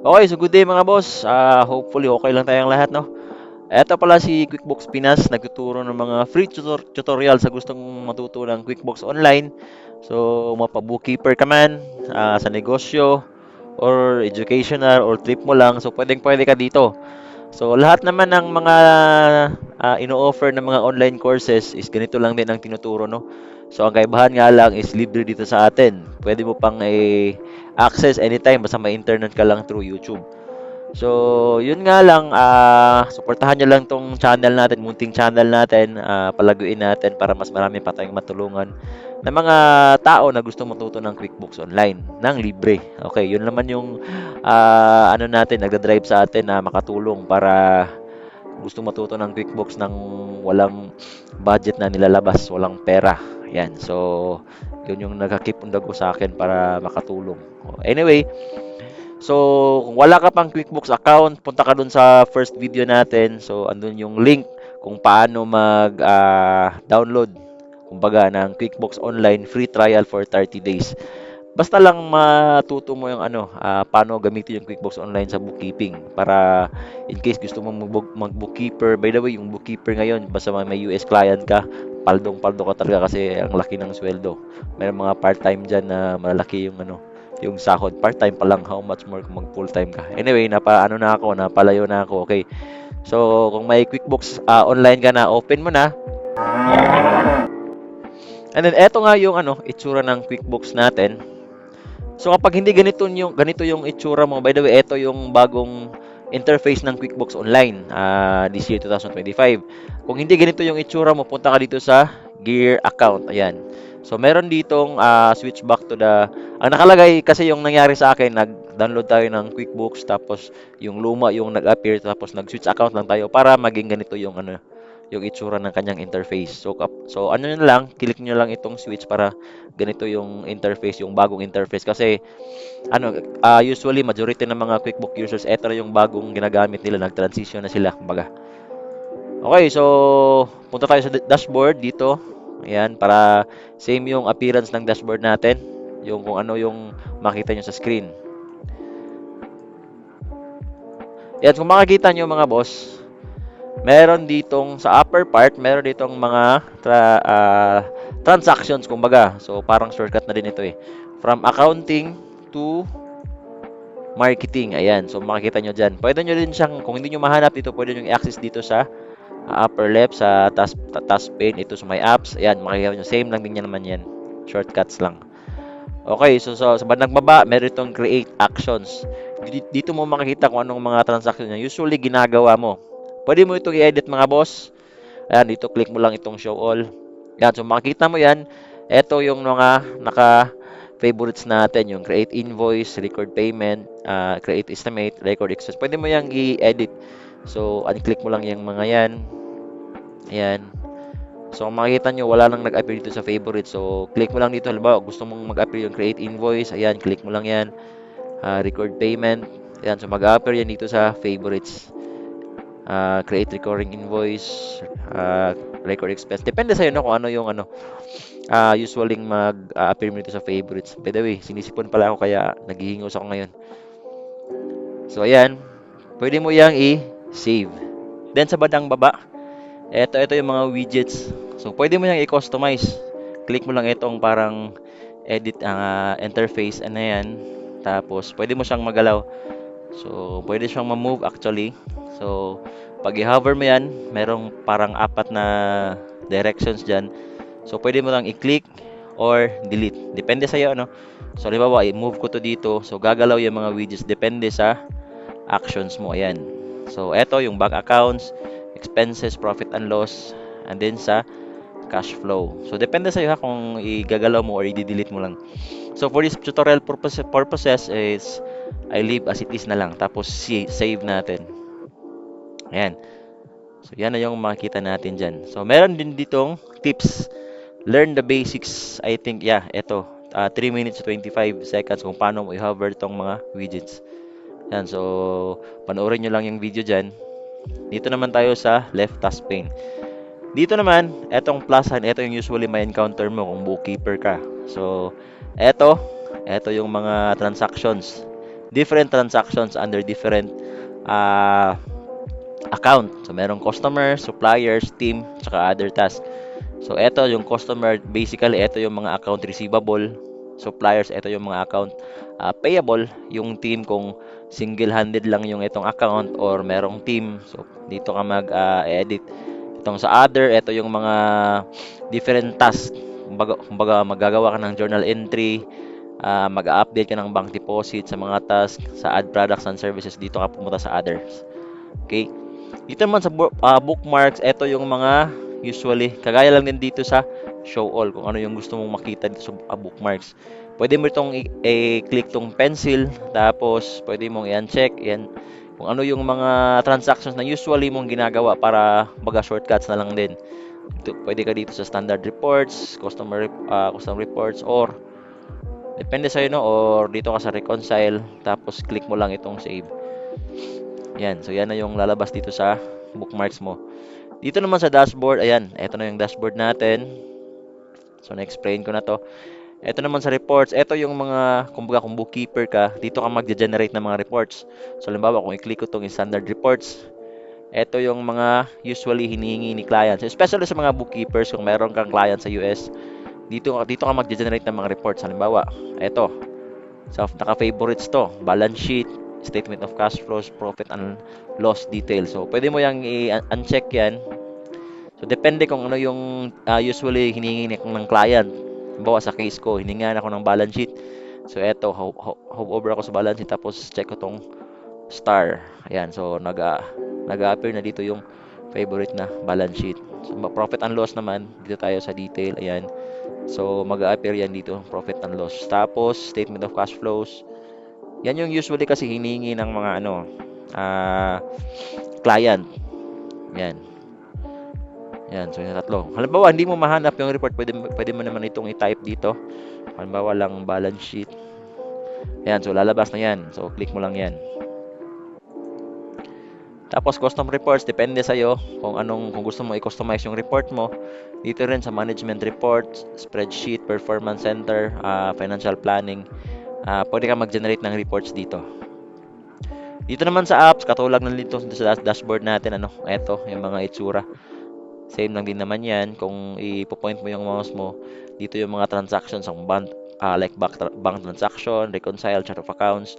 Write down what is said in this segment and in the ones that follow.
Okay, so good day mga boss. Ah, hopefully okay lang tayong lahat, no? Eto pala si QuickBooks Pinas, nagtuturo ng mga free tutor- tutorial sa gustong matuto ng QuickBooks online. So, mapa-bookkeeper ka man, ah, sa negosyo, or educational, or trip mo lang, so pwedeng-pwede ka dito. So, lahat naman ng mga ah, ino-offer ng mga online courses is ganito lang din ang tinuturo, no? So, ang kaibahan nga lang is libre dito sa atin. Pwede mo pang i-access anytime basta may internet ka lang through YouTube. So, yun nga lang, ah, suportahan nyo lang tong channel natin, munting channel natin, ah, palaguin natin para mas marami pa tayong matulungan ng mga tao na gusto matuto ng QuickBooks Online ng libre. Okay, yun naman yung ah, ano natin, nagda-drive sa atin na makatulong para gusto matuto ng QuickBooks ng walang budget na nilalabas, walang pera. Yan. So, yun yung nagka-keep on the go sa akin para makatulong. Anyway, So, kung wala ka pang QuickBooks account, punta ka dun sa first video natin. So, andun yung link kung paano mag-download, kumbaga, ng QuickBooks Online free trial for 30 days. Basta lang matuto mo yung ano, ah, paano gamitin yung QuickBooks Online sa bookkeeping para in case gusto mo mag- mag-bookkeeper. By the way, yung bookkeeper ngayon, basta may US client ka, paldong-paldo ka talaga kasi ang laki ng sweldo. May mga part-time dyan na malaki yung ano, yung sahod. Part-time pa lang how much more kung mag full-time ka? Anyway napa ano na ako napalayo na ako okay. So kung may QuickBooks ah, online ka na open mo na. And then eto nga yung ano itsura ng QuickBooks natin so kapag hindi ganito yung ganito yung itsura mo by the way eto yung bagong interface ng QuickBooks Online ah, this year 2025 kung hindi ganito yung itsura mo punta ka dito sa gear account. Ayan. So meron ditong ah, switch back to the ang nakalagay kasi yung nangyari sa akin, nag-download tayo ng QuickBooks tapos yung luma yung nag-appear tapos nag-switch account lang tayo para maging ganito yung ano yung itsura ng kanyang interface. So so ano yun lang, click niyo lang itong switch para ganito yung interface, yung bagong interface kasi ano ah, usually majority ng mga QuickBook users ito na yung bagong ginagamit nila, nag-transition na sila kumbaga. Okay, so punta tayo sa dashboard dito. Ayan, para same yung appearance ng dashboard natin yung kung ano yung makita nyo sa screen. Yan, kung makikita nyo mga boss, meron ditong sa upper part, meron ditong mga tra, uh, transactions kumbaga. So parang shortcut na din ito eh. From accounting to marketing. Ayan, so makikita nyo dyan. Pwede nyo din siyang, kung hindi nyo mahanap dito, pwede nyo i-access dito sa upper left, sa task, task pane, ito sa my apps. Ayan, makikita nyo. Same lang din yan naman yan. Shortcuts lang. Okay, so, so sa bandang baba, meron itong create actions. Dito mo makikita kung anong mga transaction niya. Usually, ginagawa mo. Pwede mo itong i-edit mga boss. Ayan, dito click mo lang itong show all. Yan, so makikita mo yan. Ito yung mga naka favorites natin, yung create invoice, record payment, uh, create estimate, record expense. Pwede mo yang i-edit. So, unclick mo lang yung mga yan. Ayan. So, makikita nyo, wala nang nag-appear dito sa favorite. So, click mo lang dito. Halimbawa, gusto mong mag-appear yung create invoice. Ayan, click mo lang yan. Uh, record payment. Ayan, so mag-appear yan dito sa favorites. Uh, create recurring invoice. Uh, record expense. Depende sa'yo no, kung ano yung ano. Uh, usually mag-appear mo dito sa favorites. By the way, sinisipon pala ako kaya naghihingos ako ngayon. So, ayan. Pwede mo yang i-save. Then, sa badang baba, ito, ito yung mga widgets. So, pwede mo yung i-customize. Click mo lang itong parang edit ang uh, interface. Ano yan. Tapos, pwede mo siyang magalaw. So, pwede siyang ma-move actually. So, pag i-hover mo yan, merong parang apat na directions dyan. So, pwede mo lang i-click or delete. Depende sa'yo, ano. So, halimbawa, i-move ko to dito. So, gagalaw yung mga widgets. Depende sa actions mo. Ayan. So, eto yung bank accounts expenses, profit and loss, and then sa cash flow. So, depende sa iyo ha kung igagalaw mo or i-delete mo lang. So, for this tutorial purpose, purposes is I leave as it is na lang. Tapos, save natin. Ayan. So, yan na yung makita natin dyan. So, meron din ditong tips. Learn the basics. I think, yeah, ito. Uh, 3 minutes 25 seconds kung paano mo i-hover itong mga widgets. Yan. So, panoorin nyo lang yung video dyan. Dito naman tayo sa left task pane. Dito naman, etong plus sign, ito yung usually may encounter mo kung bookkeeper ka. So, eto, eto yung mga transactions. Different transactions under different ah, account. So, merong customer, suppliers, team, tsaka other tasks. So, eto yung customer, basically, eto yung mga account receivable. Suppliers, eto yung mga account ah, payable. Yung team kung single-handed lang yung itong account or merong team. So, dito ka mag-edit. Itong sa other, eto yung mga different tasks. Kumbaga, kumbaga magagawa ka ng journal entry, ah, mag-update ka ng bank deposit sa mga tasks, sa add products and services, dito ka pumunta sa others. Okay? Dito naman sa ah, bookmarks, ito yung mga usually, kagaya lang din dito sa show all, kung ano yung gusto mong makita dito sa ah, bookmarks. Pwede mo itong i-click tong pencil, tapos pwede mong i-uncheck, yan, kung ano yung mga transactions na usually mong ginagawa para baga shortcuts na lang din. Dito, pwede ka dito sa standard reports, customer ah, custom reports, or depende sa'yo no, or dito ka sa reconcile, tapos click mo lang itong save. Yan, so yan na yung lalabas dito sa bookmarks mo. Dito naman sa dashboard, ayan, ito na yung dashboard natin. So, na-explain ko na to. Ito naman sa reports, ito yung mga, kumbaga kung bookkeeper ka, dito ka mag-generate ng mga reports. So, halimbawa, kung i-click ko itong standard reports, ito yung mga usually hinihingi ni clients. Especially sa mga bookkeepers, kung meron kang client sa US, dito, dito ka mag-generate ng mga reports. Halimbawa, ito, sa naka-favorites to, balance sheet, statement of cash flows, profit and loss details. So, pwede mo yang i-uncheck yan. So, depende kung ano yung ah, usually hinihingi ng client. Halimbawa sa case ko, hiningan ako ng balance sheet. So, eto, ho- ho- hover over ako sa balance sheet tapos check ko tong star. Ayan, so nag nag-appear na dito yung favorite na balance sheet. So, profit and loss naman, dito tayo sa detail. Ayan. So, mag-appear yan dito, profit and loss. Tapos, statement of cash flows. Yan yung usually kasi hinihingi ng mga ano, ah, client. Yan. Yan, so yung tatlo. Halimbawa, hindi mo mahanap yung report, pwede, pwede mo naman itong i-type dito. Halimbawa lang balance sheet. Yan, so lalabas na yan. So, click mo lang yan. Tapos, custom reports, depende sa'yo kung anong, kung gusto mo i-customize yung report mo. Dito rin sa management reports, spreadsheet, performance center, ah, financial planning, ah, pwede ka mag-generate ng reports dito. Dito naman sa apps, katulad ng dito sa dash- dashboard natin, ano, eto, yung mga itsura. Same lang din naman yan. Kung ipo-point mo yung mouse mo, dito yung mga transactions ng bank, ah, like bank, bank transaction, reconcile, chart of accounts,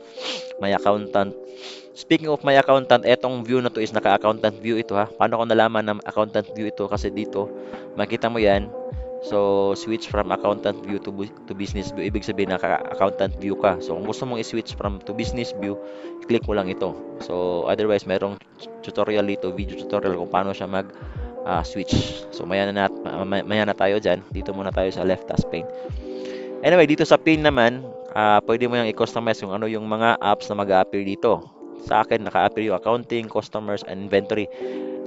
my accountant. Speaking of my accountant, etong view na to is naka-accountant view ito ha. Paano ko nalaman na accountant view ito? Kasi dito, makita mo yan. So, switch from accountant view to, to business view. Ibig sabihin, naka-accountant view ka. So, kung gusto mong i-switch from to business view, click mo lang ito. So, otherwise, merong tutorial dito, video tutorial kung paano siya mag ah, switch. So, maya na, nat- ma- maya na tayo dyan. Dito muna tayo sa left task pane. Anyway, dito sa pin naman, ah, pwede mo yung i-customize kung ano yung mga apps na mag-a-appear dito. Sa akin, naka-appear yung accounting, customers, and inventory.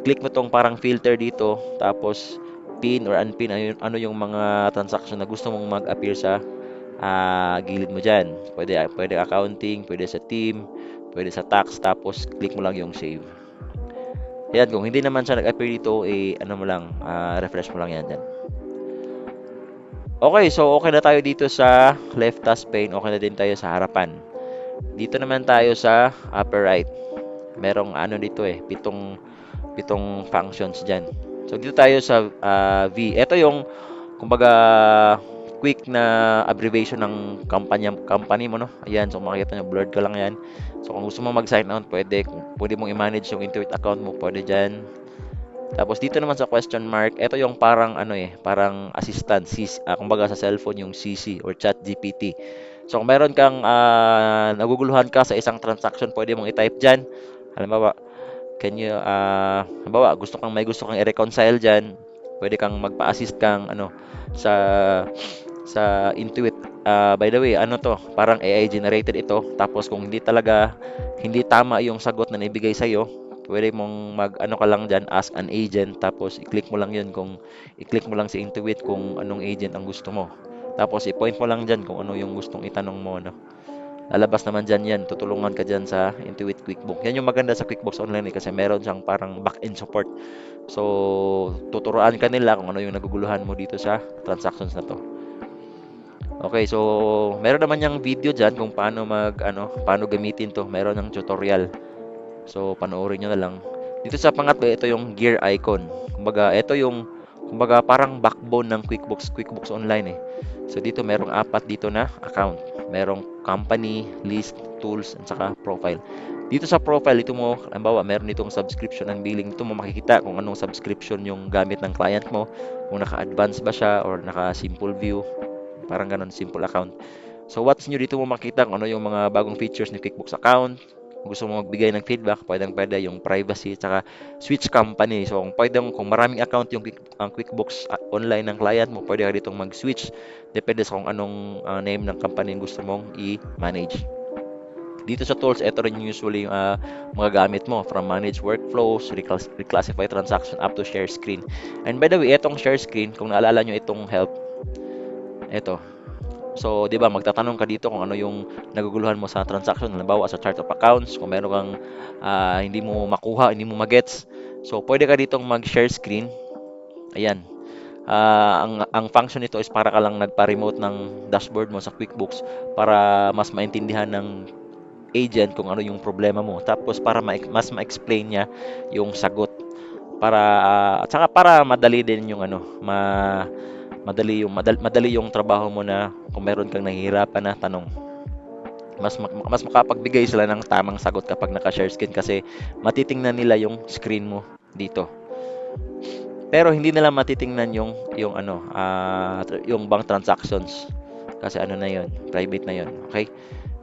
Click mo tong parang filter dito, tapos pin or unpin, ano ano yung mga transaction na gusto mong mag-appear sa ah, gilid mo dyan. Pwede, pwede accounting, pwede sa team, pwede sa tax, tapos click mo lang yung save. Ayan, kung hindi naman siya nag-appear dito, eh, ano mo lang, ah, refresh mo lang yan dyan. Okay, so okay na tayo dito sa left task pane. Okay na din tayo sa harapan. Dito naman tayo sa upper right. Merong ano dito eh, pitong pitong functions diyan. So dito tayo sa ah, V. Ito yung kumbaga quick na abbreviation ng company company mo no. Ayan, so makikita nyo blurred ka lang yan. So kung gusto mo mag-sign out, pwede. Pwede mong i-manage yung Intuit account mo, pwede diyan. Tapos dito naman sa question mark, ito yung parang ano eh, parang assistant, CC, ah, kumbaga sa cellphone yung CC or chat GPT. So kung meron kang ah, naguguluhan ka sa isang transaction, pwede mong i-type diyan. Halimbawa, can you ah, halimbawa, gusto kang may gusto kang i-reconcile diyan, pwede kang magpa-assist kang ano sa sa Intuit. Ah, by the way, ano to? Parang AI generated ito. Tapos kung hindi talaga hindi tama yung sagot na naibigay sa iyo, pwede mong mag ano ka lang diyan, ask an agent tapos i-click mo lang 'yun kung i-click mo lang si Intuit kung anong agent ang gusto mo. Tapos i-point mo lang diyan kung ano yung gustong itanong mo no. Lalabas naman diyan 'yan, tutulungan ka diyan sa Intuit QuickBooks. Yan yung maganda sa QuickBooks Online eh, kasi meron siyang parang back-end support. So, tuturuan ka nila kung ano yung naguguluhan mo dito sa transactions na to. Okay, so meron naman yang video diyan kung paano mag ano, paano gamitin 'to. Meron ng tutorial. So panoorin niyo na lang. Dito sa pangatlo, ito yung gear icon. Kumbaga, ito yung kumbaga parang backbone ng QuickBooks, QuickBooks Online eh. So dito merong apat dito na account. Merong company, list, tools, at saka profile. Dito sa profile, ito mo, halimbawa, meron ditong subscription and billing. Dito mo makikita kung anong subscription yung gamit ng client mo, kung naka-advance ba siya or naka-simple view. Parang ganun, simple account. So what's new dito mo makita kung ano yung mga bagong features ni QuickBooks account. Kung gusto mo magbigay ng feedback, pwedeng pwede yung privacy tsaka switch company. So kung pwedeng kung maraming account yung Quick, ang QuickBooks ah, online ng client mo, pwede ka ditong mag-switch depende sa kung anong ah, name ng company yung gusto mong i-manage. Dito sa tools, ito rin usually yung ah, mga gamit mo from manage workflows, reclass- reclassify transaction up to share screen. And by the way, itong share screen, kung naalala nyo itong help, ito, So, 'di ba, magtatanong ka dito kung ano yung naguguluhan mo sa transaction, halimbawa sa chart of accounts, kung meron kang ah, hindi mo makuha, hindi mo magets. So, pwede ka ditong mag-share screen. Ayan. Ah, ang ang function nito is para ka lang nagpa-remote ng dashboard mo sa QuickBooks para mas maintindihan ng agent kung ano yung problema mo. Tapos para ma mas ma-explain niya yung sagot para ah, at saka para madali din yung ano, ma madali yung madali, madali yung trabaho mo na kung meron kang nahihirapan na tanong mas mas makapagbigay sila ng tamang sagot kapag naka-share screen kasi matitingnan nila yung screen mo dito. Pero hindi nila matitingnan yung yung ano, tr- yung bank transactions kasi ano na 'yon, private na 'yon. Okay?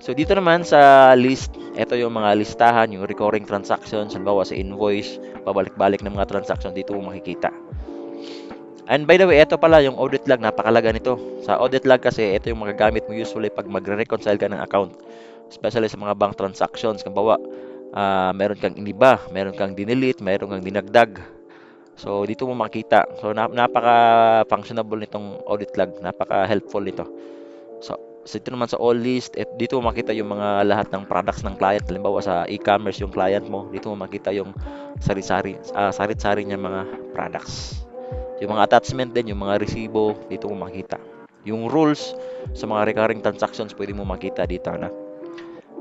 So dito naman sa list, ito yung mga listahan, yung recurring transactions, halimbawa sa invoice, pabalik-balik ng mga transaction dito mo makikita. And by the way, ito pala yung audit log, napakalaga nito. Sa audit log kasi, ito yung magagamit mo usually pag magre-reconcile ka ng account. Especially sa mga bank transactions. Kung bawa, ah, meron kang iniba, meron kang dinelete, meron kang dinagdag. So, dito mo makita. So, na- napaka-functionable nitong audit log. Napaka-helpful nito. So, so naman sa all list, et, dito mo makita yung mga lahat ng products ng client. Halimbawa sa e-commerce yung client mo, dito mo makita yung sari-sari, ah, sarit-sari niya mga products. Yung mga attachment din, yung mga resibo, dito mo makita. Yung rules sa mga recurring transactions, pwede mo makita dito na.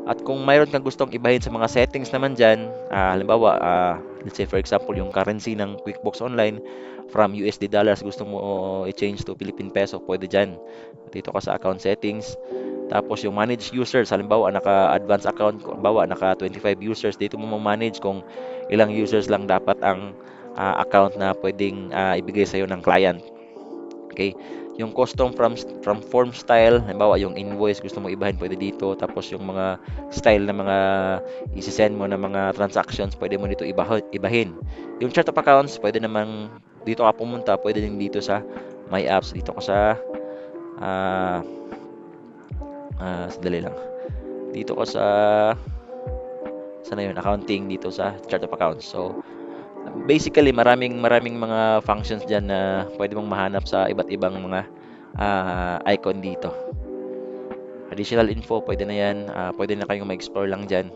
At kung mayroon kang gustong ibahin sa mga settings naman dyan, ah, halimbawa, ah, let's say for example, yung currency ng QuickBooks Online from USD dollars, gusto mo i-change to Philippine Peso, pwede dyan. Dito ka sa account settings. Tapos yung manage users, halimbawa naka-advance account, halimbawa naka 25 users, dito mo manage kung ilang users lang dapat ang ah, account na pwedeng ah, ibigay sa iyo ng client. Okay? Yung custom from from form style, halimbawa yung invoice gusto mo ibahin pwede dito, tapos yung mga style na mga isi-send mo na mga transactions, pwede mo dito ibahin. Yung chart of accounts, pwede namang dito ka pumunta, pwede din dito sa my apps, dito ka sa ah ah, sandali lang. Dito ka sa sana yun, accounting dito sa chart of accounts. So, Basically, maraming maraming mga functions diyan na pwede mong mahanap sa iba't ibang mga ah, icon dito. Additional info, pwede na 'yan. Ah, pwede na kayong ma-explore lang diyan.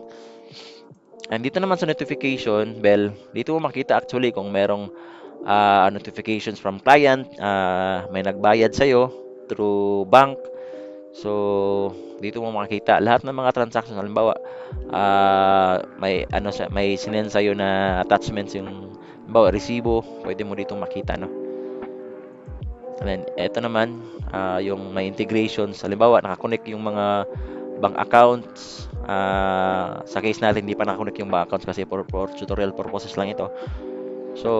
And dito naman sa notification bell, dito mo makita actually kung merong ah, notifications from client, ah, may nagbayad sa iyo through bank. So, dito mo makita lahat ng mga transactions. Halimbawa, ah, may ano may sinend sa na attachments yung halimbawa resibo, pwede mo dito makita no. And then eto naman ah, yung may integrations. Halimbawa, nakakonect yung mga bank accounts. ah, sa case natin hindi pa nakakonect yung bank accounts kasi for, for tutorial purposes lang ito. So,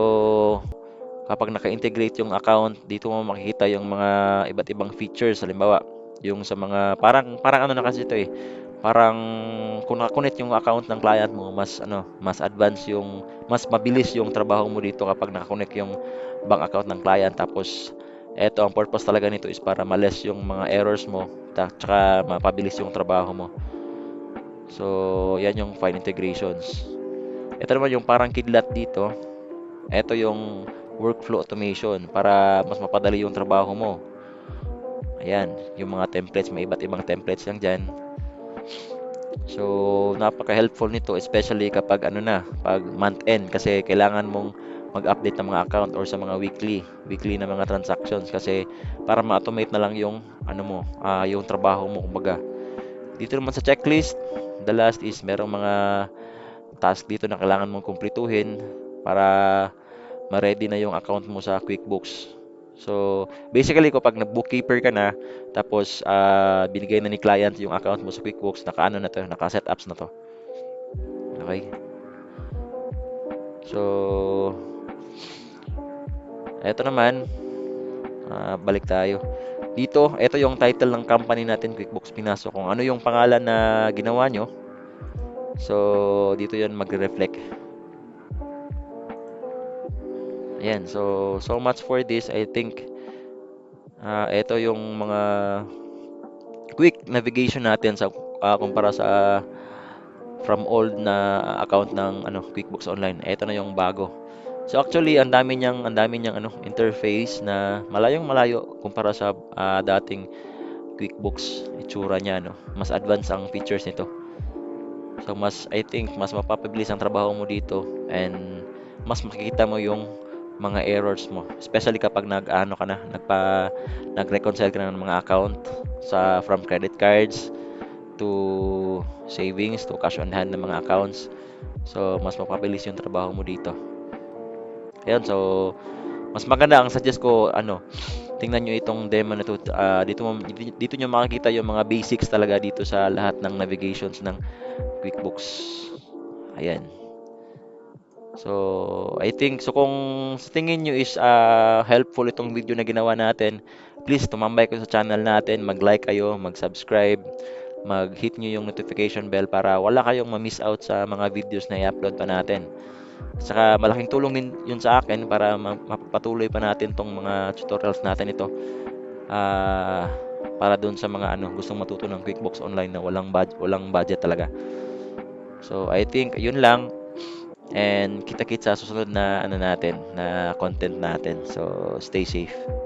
kapag naka-integrate yung account, dito mo makikita yung mga iba't ibang features. Halimbawa, yung sa mga parang parang ano na kasi ito eh. Parang kung naka-connect yung account ng client mo, mas ano, mas advance yung mas mabilis yung trabaho mo dito kapag naka-connect yung bank account ng client. Tapos eto ang purpose talaga nito is para ma-less yung mga errors mo, ta- tsaka mapabilis yung trabaho mo. So, yan yung file integrations. Ito naman yung parang kidlat dito. Ito yung workflow automation para mas mapadali yung trabaho mo. Ayan, yung mga templates, may iba't ibang templates lang dyan. So, napaka-helpful nito especially kapag ano na, pag month end kasi kailangan mong mag-update ng mga account or sa mga weekly, weekly na mga transactions kasi para ma-automate na lang yung ano mo, ah, yung trabaho mo kumbaga. Dito naman sa checklist, the last is merong mga task dito na kailangan mong kumpletuhin para ma-ready na yung account mo sa QuickBooks. So, basically kapag nag-bookkeeper ka na, tapos ah, binigay na ni client yung account mo sa QuickBooks, naka-ano na to, naka-setups na to. Okay? So, eto naman, ah, balik tayo. Dito, ito yung title ng company natin, QuickBooks Pinas. So, kung ano yung pangalan na ginawa nyo, so, dito yan magre-reflect. Ayan, so, so much for this. I think, ah, ito yung mga quick navigation natin sa ah, kumpara sa from old na account ng ano QuickBooks Online. Ito na yung bago. So actually, ang dami niyang ang dami niyang ano interface na malayong malayo kumpara sa ah, dating QuickBooks itsura niya no. Mas advanced ang features nito. So mas I think mas mapapabilis ang trabaho mo dito and mas makikita mo yung mga errors mo. Especially kapag nag-ano ka na, nagpa nag-reconcile ka na ng mga account sa from credit cards to savings to cash on hand ng mga accounts. So mas mapapabilis yung trabaho mo dito. Ayun, so mas maganda ang suggest ko ano, tingnan niyo itong demo na to. Ah, dito mo dito niyo makikita yung mga basics talaga dito sa lahat ng navigations ng QuickBooks. Ayan. So, I think so kung sa tingin niyo is ah, helpful itong video na ginawa natin, please tumambay kayo sa channel natin, mag-like kayo, mag-subscribe, mag-hit niyo yung notification bell para wala kayong ma-miss out sa mga videos na i-upload pa natin. Saka malaking tulong din yun sa akin para ma- mapapatuloy pa natin tong mga tutorials natin ito. Ah, para dun sa mga ano gustong matuto ng QuickBooks Online na walang budget, walang budget talaga. So, I think yun lang and kita-kits sa susunod na ano natin, na content natin. So, stay safe.